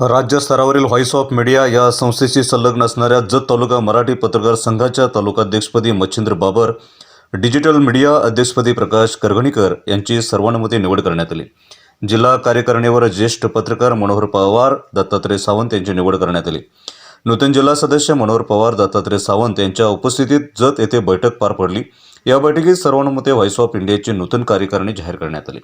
राज्य स्तरावरील voice of media या संस्थेशी संलग्न असणाऱ्या जत तालुका मराठी पत्रकार संघाच्या तालुकाध्यक्षपदी मच्छिंद्र बाबर डिजिटल मीडिया अध्यक्षपदी प्रकाश करगणीकर यांची सर्वानुमते निवड करण्यात आली. जिल्हा कार्यकारिणीवर ज्येष्ठ पत्रकार मनोहर पवार दत्तात्रय सावंत यांची निवड करण्यात आली. नूतन जिल्हा सदस्य मनोहर पवार दत्तात्रय सावंत यांच्या उपस्थितीत जत येथे बैठक पार पडली. या बैठकीत सर्वानुमते व्हॉइस ऑफ इंडियाची नूतन कार्यकारिणी जाहीर करण्यात आली.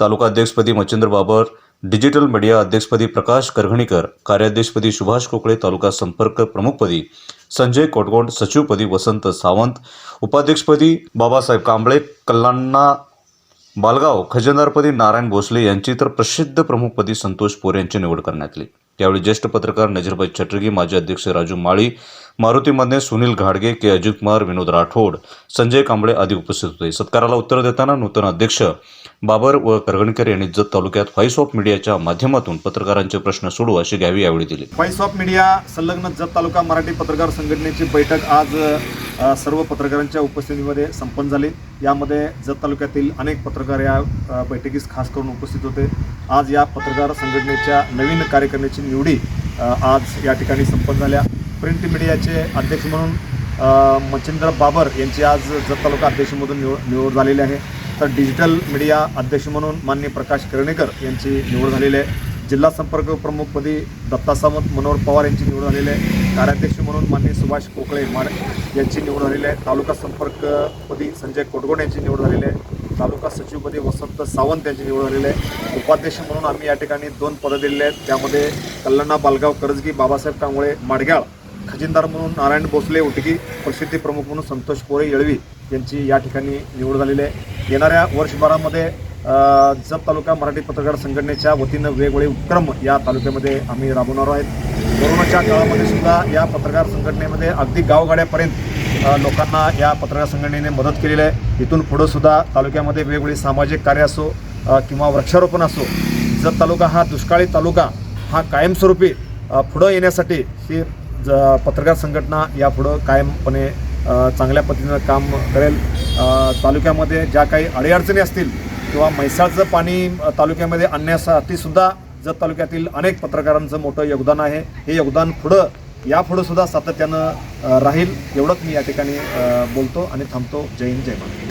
तालुका अध्यक्षपदी मच्छिंद्र बाबर डिजिटल मीडिया अध्यक्षपदी प्रकाश करघणीकर कार्याध्यक्षपदी सुभाष कोकळे तालुका संपर्क प्रमुखपदी संजय कोटगोंड सचिवपदी वसंत सावंत उपाध्यक्षपदी बाबासाहेब कांबळे कल्लांना बालगाव खजिनदारपदी नारायण भोसले यांची तर प्रसिद्ध प्रमुखपदी संतोष पोर यांची निवड करण्यात आली. यावेळी ज्येष्ठ पत्रकार नजीरभाई चटर्गी माजी अध्यक्ष राजू माळी मारुती मधने सुनील घाडगे के. अजित कुमार विनोद राठोड संजय कांबळे आदी उपस्थित होते. सत्काराला उत्तर देताना नूतन अध्यक्ष बाबर व करगणकर यांनी जत तालुक्यात व्हॉइस ऑफ मीडियाच्या माध्यमातून पत्रकारांचे प्रश्न सोडू अशी घ्यावी यावेळी दिली. व्हॉइस ऑफ मीडिया संलग्न जत तालुका मराठी पत्रकार संघटनेची बैठक आज सर्व पत्रकारांच्या उपस्थितीमध्ये संपन्न झाली. यामध्ये जत तालुक्यातील अनेक पत्रकार या बैठकीस खास करून उपस्थित होते. आज या पत्रकार संघटनेच्या नवीन कार्यकारिणीची निवडी आज या ठिकाणी संपन्न झाल्या. प्रिंट मीडियाचे अध्यक्ष म्हणून मच्छिंद्र बाबर यांची आज जत तालुका अध्यक्षमधून निवड निवड झालेली आहे. तर डिजिटल मीडिया अध्यक्ष म्हणून माननीय प्रकाश कर्णेकर यांची निवड झालेली आहे. जिल्हा संपर्क प्रमुखपदी दत्ता सावंत मनोहर पवार यांची निवड झालेली आहे. कार्याध्यक्ष म्हणून माननीय सुभाष कोकळे माड यांची निवड झालेली आहे. तालुका संपर्कपदी संजय कोटगोड यांची निवड झालेली आहे. तालुका सचिवपदी वसंत सावंत यांची निवड झालेली आहे. उपाध्यक्ष म्हणून आम्ही या ठिकाणी दोन पदं दिलेली आहेत. त्यामध्ये कल्लणा बालगाव करजगी बाबासाहेब कांबळे माडग्याळ खजिनदार म्हणून नारायण भोसले उटगी प्रसिद्धी प्रमुख म्हणून संतोष कोरे येळवी यांची या ठिकाणी निवड झालेली आहे. येणाऱ्या वर्षभरामध्ये जत तालुका मराठी पत्रकार संघटनेच्या वतीनं वेगवेगळे उपक्रम या तालुक्यामध्ये आम्ही राबवणार आहेत. कोरोनाच्या काळामध्ये सुद्धा या पत्रकार संघटनेमध्ये अगदी गावगाड्यापर्यंत लोकांना या पत्रकार संघटनेने मदत केलेली आहे. इथून पुढं सुद्धा तालुक्यामध्ये वेगवेगळी सामाजिक कार्य असो किंवा वृक्षारोपण असो जत तालुका हा दुष्काळी तालुका हा कायमस्वरूपी पुढं येण्यासाठी ही ज पत्रकार संघटना यापुढं कायमपणे चांगल्या पद्धतीनं काम करेल. तालुक्यामध्ये ज्या काही अडीअडचणी असतील किंवा म्हैसाळचं पाणी तालुक्यामध्ये आणण्यासाठी सुद्धा जत तालुक्यातील अनेक पत्रकारांचं मोठं योगदान आहे. हे योगदान पुढं यापुढं सुद्धा सातत्यानं राहील. एवढंच मी या ठिकाणी बोलतो आणि थांबतो. जय हिंद जय महाराज